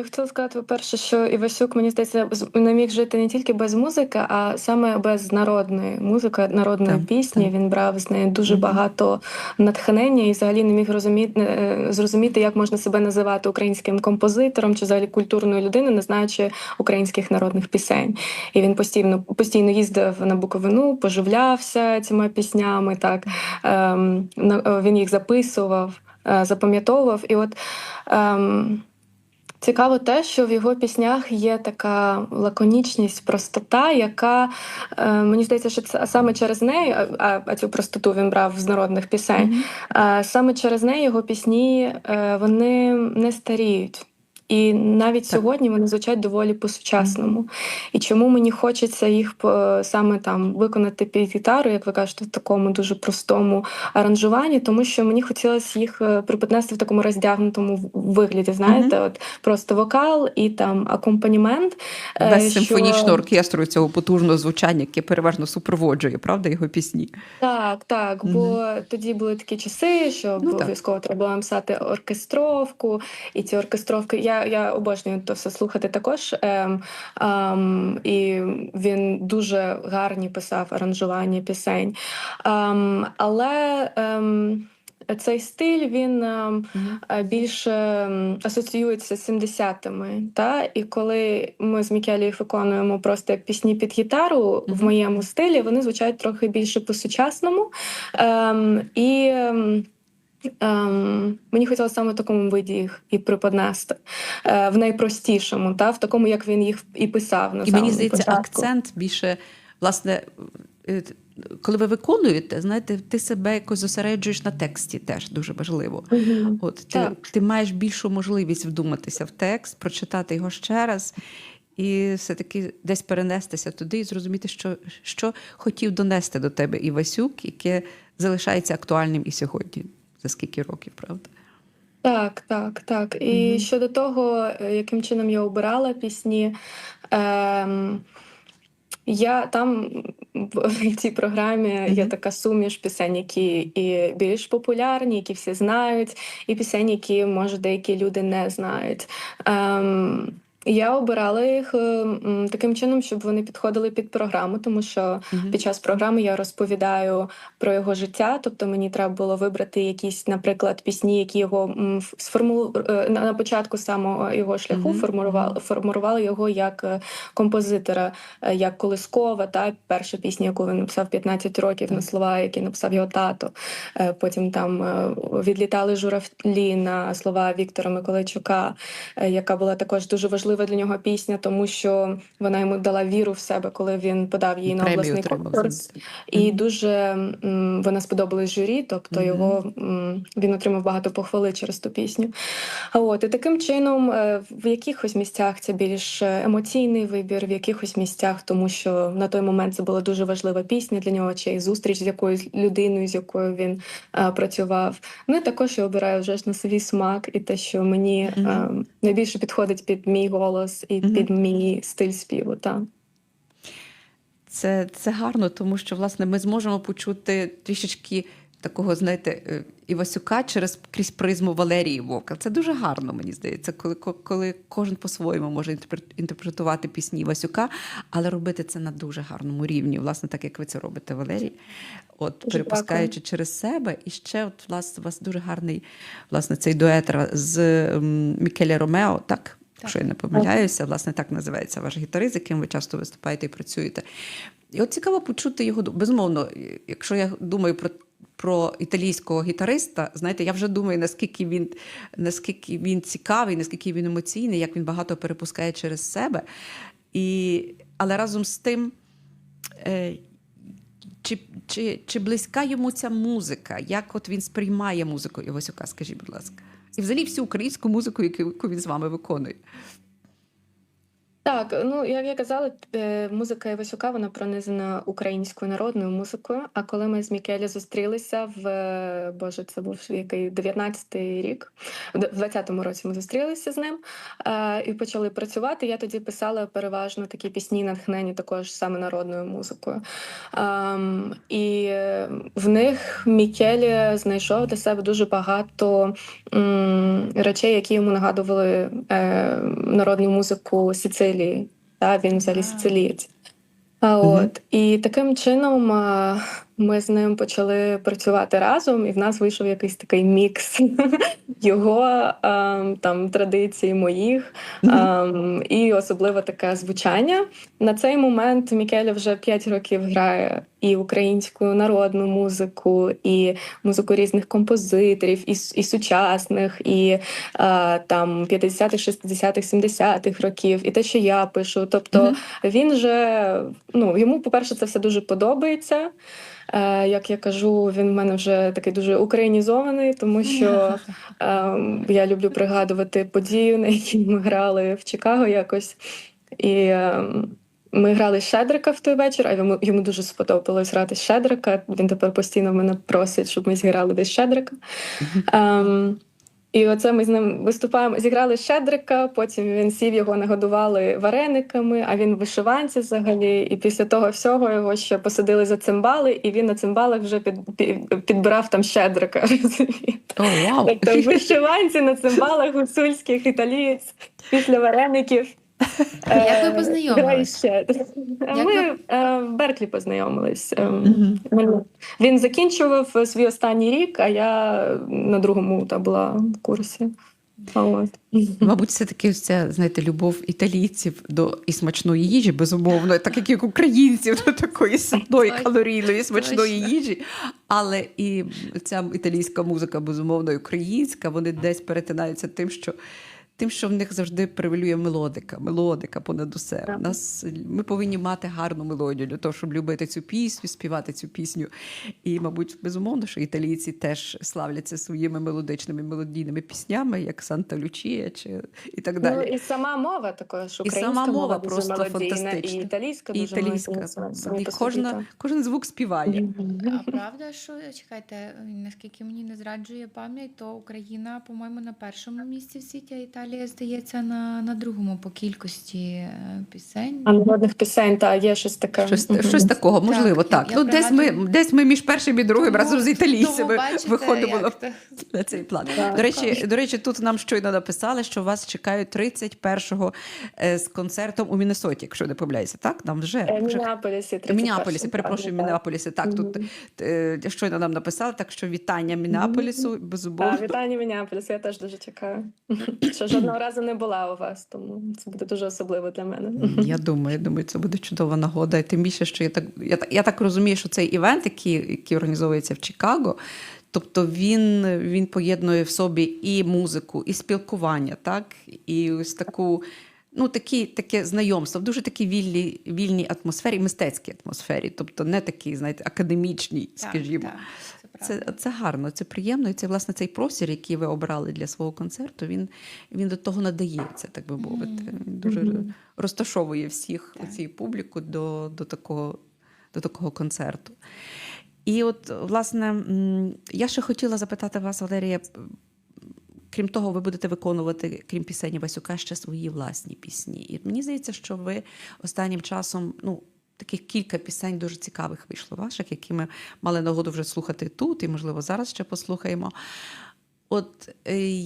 я хотіла сказати, по-перше, що Івасюк, мені здається, не міг жити не тільки без музики, а саме без народної музики, народної Так, пісні. так. Він брав з неї дуже багато натхнення і взагалі не міг розуміти, е, зрозуміти, як можна себе називати українським композитором чи взагалі культурною людиною, не знаючи українських народних пісень. І він постійно постійно їздив на Буковину, поживлявся цими піснями. Так ем, він їх записував, е, запам'ятовував. І от ем, цікаво те, що в його піснях є така лаконічність, простота, яка е, мені здається, що це саме через неї, а, а- цю простоту він брав з народних пісень. Мгм. Е, Саме через неї його пісні е, вони не старіють. І навіть Так. сьогодні вони звучать доволі по-сучасному. І чому мені хочеться їх саме там виконати під гітару, як ви кажете, в такому дуже простому аранжуванні, тому що мені хотілося їх е, преподнести в такому роздягнутому вигляді. Знаєте, от просто вокал і там акомпанімент. е, Без що- симфонічного оркестру цього потужного звучання, яке переважно супроводжує, правда, його пісні. Так, так, бо тоді були такі часи, що Ну, обов'язково треба було написати оркестровку, і ці оркестровки. Я, я обожнюю то все слухати також. Ем, ем, і він дуже гарні писав аранжування пісень. Ем, але ем, цей стиль він. Ем, е, більше асоціюється з 70-ми. Та? І коли ми з Мікелі виконуємо просто пісні під гітару в моєму стилі, вони звучать трохи більше по-сучасному. Ем, і ем, мені хотілося саме в такому виді їх і преподнести. Е, в найпростішому, та? в такому, як він їх і писав. На І мені здається, початку. акцент більше, власне, е, коли ви виконуєте, знаєте, ти себе якось зосереджуєш на тексті теж дуже важливо. Мгм. От ти, Так. ти маєш більшу можливість вдуматися в текст, прочитати його ще раз. І все-таки десь перенестися туди і зрозуміти, що, що хотів донести до тебе Івасюк, яке залишається актуальним і сьогодні. За скільки років, правда? Так, так, так. І Мгм. щодо того, е, яким чином я обирала пісні, ем, я там в цій програмі є така суміш пісень, які і більш популярні, які всі знають, і пісень, які, може, деякі люди не знають. Ем, я обирала їх е, таким чином, щоб вони підходили під програму, тому що Мгм. під час програми я розповідаю про його життя. Тобто мені треба було вибрати якісь, наприклад, пісні, які його сформу е, на початку самого його шляху Мгм, формували, формували його як е, композитора, як колискова, та перша пісня, яку він написав 15 років на слова, які написав його тато. Потім там відлітали журавлі на слова Віктора Миколайчука, яка була також дуже важлива для нього пісня, тому що вона йому дала віру в себе, коли він подав її на обласний конкурс. І дуже м, вона сподобалась журі, тобто його м, він отримав багато похвали через ту пісню. А от і таким чином, е, в якихось місцях це більш емоційний вибір, в якихось місцях, тому що на той момент це була дуже важлива пісня для нього, чи зустріч з якоюсь людиною, з якою він е, працював. Ну і також я обираю вже ж на свій смак і те, що мені Мгм. е, найбільше підходить під мій голос і Мгм. під мій стиль співу. Так. Це, це гарно, тому що власне ми зможемо почути трішечки такого, знаєте, е, Івасюка через крізь призму Валерії Вовка. Це дуже гарно, мені здається, коли, коли кожен по-своєму може інтерпретувати пісні Івасюка, але робити це на дуже гарному рівні, власне, так як ви це робите, Валерій. От перепускаючи через себе. І ще от, власне, у вас дуже гарний власне, цей дует з Мікеле Ромео, так? Якщо я не помиляюся, власне, так називається ваш гітарист, з яким ви часто виступаєте і працюєте. І от цікаво почути його безумовно, якщо я думаю про. Про італійського гітариста, знаєте, я вже думаю, наскільки він, наскільки він цікавий, наскільки він емоційний, як він багато перепускає через себе. І, але разом з тим, е, чи, чи, чи близька йому ця музика? Як от він сприймає музику Івасюка, скажіть, будь ласка. І взагалі всю українську музику, яку, він з вами виконує. Так, ну як я казала, е, музика Івасюка вона пронизана українською народною музикою. А коли ми з Мікелі зустрілися в е, Боже, це був який 19-й рік, в 20-му році ми зустрілися з ним е, і почали працювати. Я тоді писала переважно такі пісні, натхнені також саме народною музикою. Ем, і е, в них Мікелі знайшов для себе дуже багато м, речей, які йому нагадували е, народну музику Сицилії. Та, він взагалі А. сицилієць. А от і таким чином ми з ним почали працювати разом, і в нас вийшов якийсь такий мікс його ем, там традицій моїх, ем, і особливо таке звучання. На цей момент Мікеля вже 5 років грає і українську народну музику, і музику різних композиторів, і, і сучасних, і е, там 50-х, 60-х, 70-х років, і те, що я пишу. Тобто він же ну йому, по-перше, це все дуже подобається. Е, як я кажу, він в мене вже такий дуже українізований, тому що е, я люблю пригадувати подію, на якій ми грали в Чикаго якось. І е, ми грали Щедрика в той вечір, а йому, йому дуже сподобалось грати Щедрика. Він тепер постійно мене просить, щоб ми зіграли десь Щедрика. Ем, і оце ми з ним виступаємо, зіграли Щедрика, потім він сів, його нагодували варениками, а він вишиванці взагалі. І після того всього його ще посадили за цимбали, і він на цимбалах вже під, під, підбирав там Щедрика. Oh, wow. Тобто вишиванці на цимбалах гуцульських італієць після вареників. Як ви е, познайомились? Як Ми ви- е, в Берклі познайомились. Ем, він- закінчував свій останній рік, а я на другому та була в курсі. Мабуть, все таки ця, знаєте, любов італійців до і смачної їжі, безумовно, так як і українців до такої ситної, калорійної, смачної їжі. Але і ця італійська музика, безумовно, і українська, вони десь перетинаються тим, що. Тим, що в них завжди превалює мелодика, мелодика понад усе. Так. У Нас ми повинні мати гарну мелодію для того, щоб любити цю пісню, співати цю пісню. І, мабуть, безумовно, що італійці теж славляться своїми мелодичними мелодійними піснями, як Санта Лючія чи і так Ну, далі. і сама мова також. І Українська сама мова дуже просто мелодійна, фантастична. І італійська І дуже італійська. І по собі, кожна, кожен звук співає. А правда, що чекайте, наскільки мені не зраджує пам'ять, то Україна, по-моєму, на першому місці в світі, а Італія, здається, на, на другому по кількості е, пісень. А народних пісень, та є щось таке. Щось, Мгм. щось такого, можливо, Так, так. я ну, десь, ми, десь ми між першим і другим Тому- разом з італійцями бачите, виходимо на, на цей план. Так, до, речі, так. до речі, тут нам щойно написали, що вас чекають 31-го е, з концертом у Міннесоті, якщо не помиляюся, так? Нам вже, Е, вже... Мінеаполісі, В Мінеаполісі, перепрошую, в так. Мінеаполісі. Так, тут е, щойно нам написали, так що вітання Мінеаполісу, безумовно. Так, вітання Мінеаполісу, я теж дуже чекаю. Що жодного разу не була у вас, тому це буде дуже особливо для мене. Я думаю, я думаю, це буде чудова нагода. І тим більше, що я так, я, так- я так розумію, що цей івент, який, який організовується в Чикаго, тобто він, він поєднує в собі і музику, і спілкування, так? І ось таку. Ну, такі, таке знайомство в дуже такій вільній, вільній атмосфері, мистецькій атмосфері, тобто не такий, знаєте, академічній, скажімо. так, правда. Це, це гарно, це приємно. І це, власне, цей простір, який ви обрали для свого концерту, він, він до того надається, так би мовити. Він дуже Мгм. розташовує всіх Так. цю публіку до, до, такого, до такого концерту. І от, власне, я ще хотіла запитати вас, Валерія. Крім того, ви будете виконувати, крім пісень Васюка, ще свої власні пісні. І мені здається, що ви останнім часом, ну, таких кілька пісень дуже цікавих вийшло ваших, які ми мали нагоду вже слухати тут, і, можливо, зараз ще послухаємо. От е,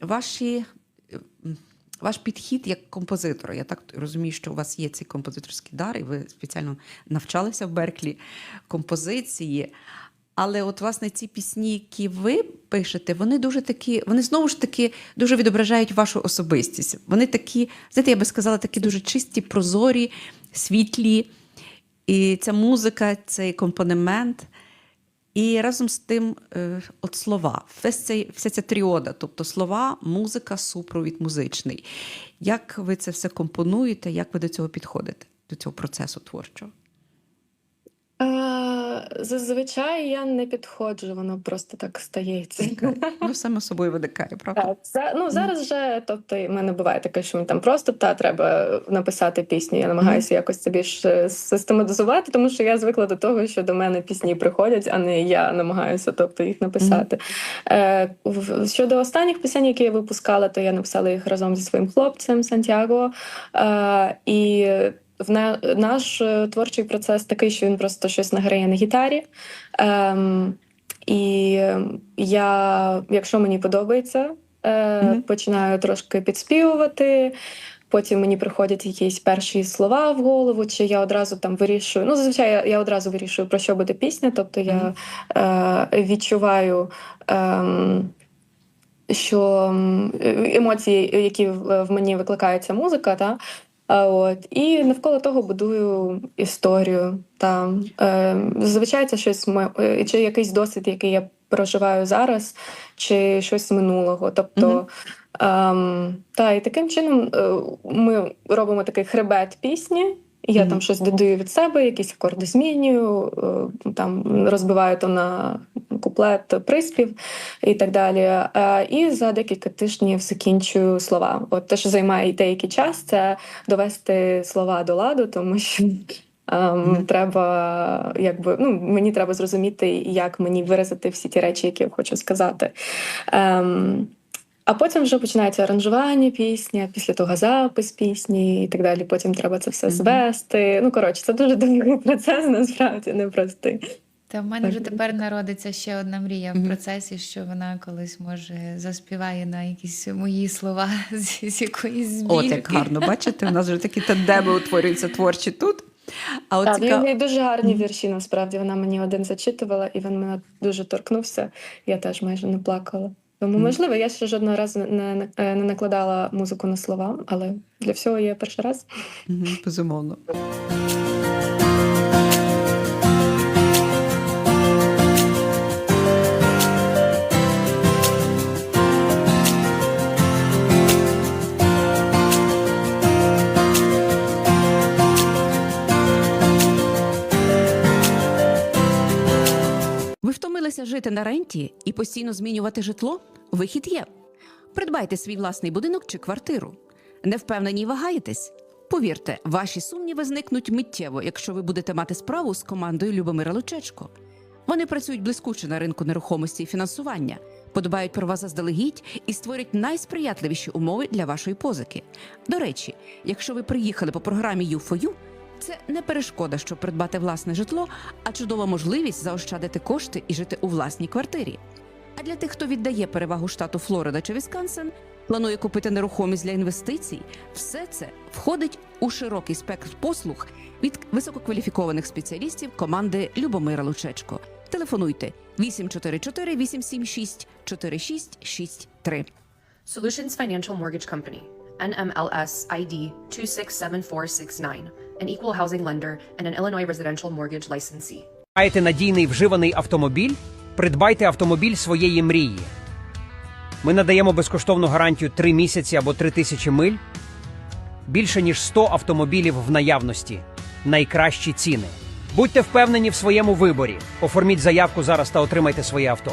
ваші. е, Ваш підхід як композитора, я так розумію, що у вас є цей композиторський дар, і ви спеціально навчалися в Берклі композиції. Але от, власне, ці пісні, які ви пишете, вони дуже такі, вони знову ж таки дуже відображають вашу особистість. Вони такі, знаєте, я би сказала, такі дуже чисті, прозорі, світлі. І ця музика, цей компонемент. І разом з тим, е, от слова, весь цей, вся ця тріода, тобто слова, музика, супровід музичний. Як ви це все компонуєте, як ви до цього підходите, до цього процесу творчого? Е, зазвичай я не підходжу, воно просто так стається. Ну, само собою виникає, правда? Так, за, ну зараз вже, тобто, в мене буває таке, що мені там просто та треба написати пісню. Я намагаюся якось це більш систематизувати, тому що я звикла до того, що до мене пісні приходять, а не я намагаюся, тобто їх написати. Е, щодо останніх пісень, які я випускала, то я написала їх разом зі своїм хлопцем Сантьяго. Е, і в на, наш е, творчий процес такий, що він просто щось награє на гітарі. Ем, і я, якщо мені подобається, е, Мгм. починаю трошки підспівувати. Потім мені приходять якісь перші слова в голову, чи я одразу там вирішую. Ну, зазвичай я, я одразу вирішую, про що буде пісня. Тобто я е, відчуваю, ем, що е, емоції, які в, мені викликає ця музика, та, от, і навколо того будую історію. Та, е, зазвичай це щось е, чи якийсь досвід, який я проживаю зараз, чи щось минулого. Тобто, Мгм. ем, та, і таким чином е, ми робимо такий хребет пісні. Я Мгм. там щось додаю від себе, якісь акорди змінюю, е, там розбиваю то на куплет, приспів і так далі. Е, І за декілька тижнів закінчую слова. От те, що займає деякий час, це довести слова до ладу, тому що. Мгм. Треба, якби ну мені треба зрозуміти, як мені виразити всі ті речі, які я хочу сказати. Ем, а потім вже починається аранжування пісні, після того запис пісні і так далі. Потім треба це все звести. Ну коротше, це дуже довгий процес, насправді непростий. Та в мене вже тепер народиться ще одна мрія в процесі, що вона колись може заспіває на якісь мої слова з, з якоїсь збірки. От як гарно, бачите, у нас вже такі тандеми утворюються творчі тут. А от Так, цікаво... і дуже гарні вірші. Насправді вона мені один зачитувала, і він мене дуже торкнувся. Я теж майже не плакала. Тому, можливо, я ще жодного разу не, не, не накладала музику на слова, але для всього є перший раз. Безумовно. Втомилися жити на ренті і постійно змінювати житло? Вихід є. Придбайте свій власний будинок чи квартиру. Не впевнені вагаєтесь? Повірте, ваші сумніви зникнуть миттєво, якщо ви будете мати справу з командою Любомира Лучечко. Вони працюють блискуче на ринку нерухомості і фінансування, подбають про вас заздалегідь і створять найсприятливіші умови для вашої позики. До речі, якщо ви приїхали по програмі U4U, це не перешкода, щоб придбати власне житло, а чудова можливість заощадити кошти і жити у власній квартирі. А для тих, хто віддає перевагу штату Флорида чи Вісконсин, планує купити нерухомість для інвестицій, все це входить у широкий спектр послуг від висококваліфікованих спеціалістів команди Любомира Лучечко. Телефонуйте 844 876 4663. Solutions Financial Mortgage Company, NMLS ID 267469, an equal housing lender and an Illinois residential mortgage licensee. Маєте надійний вживаний автомобіль? Придбайте автомобіль своєї мрії. Ми надаємо безкоштовну гарантію 3 місяці або 3 тисячі миль. Більше ніж 100 автомобілів в наявності. Найкращі ціни. Будьте впевнені в своєму виборі. Оформіть заявку зараз та отримайте своє авто.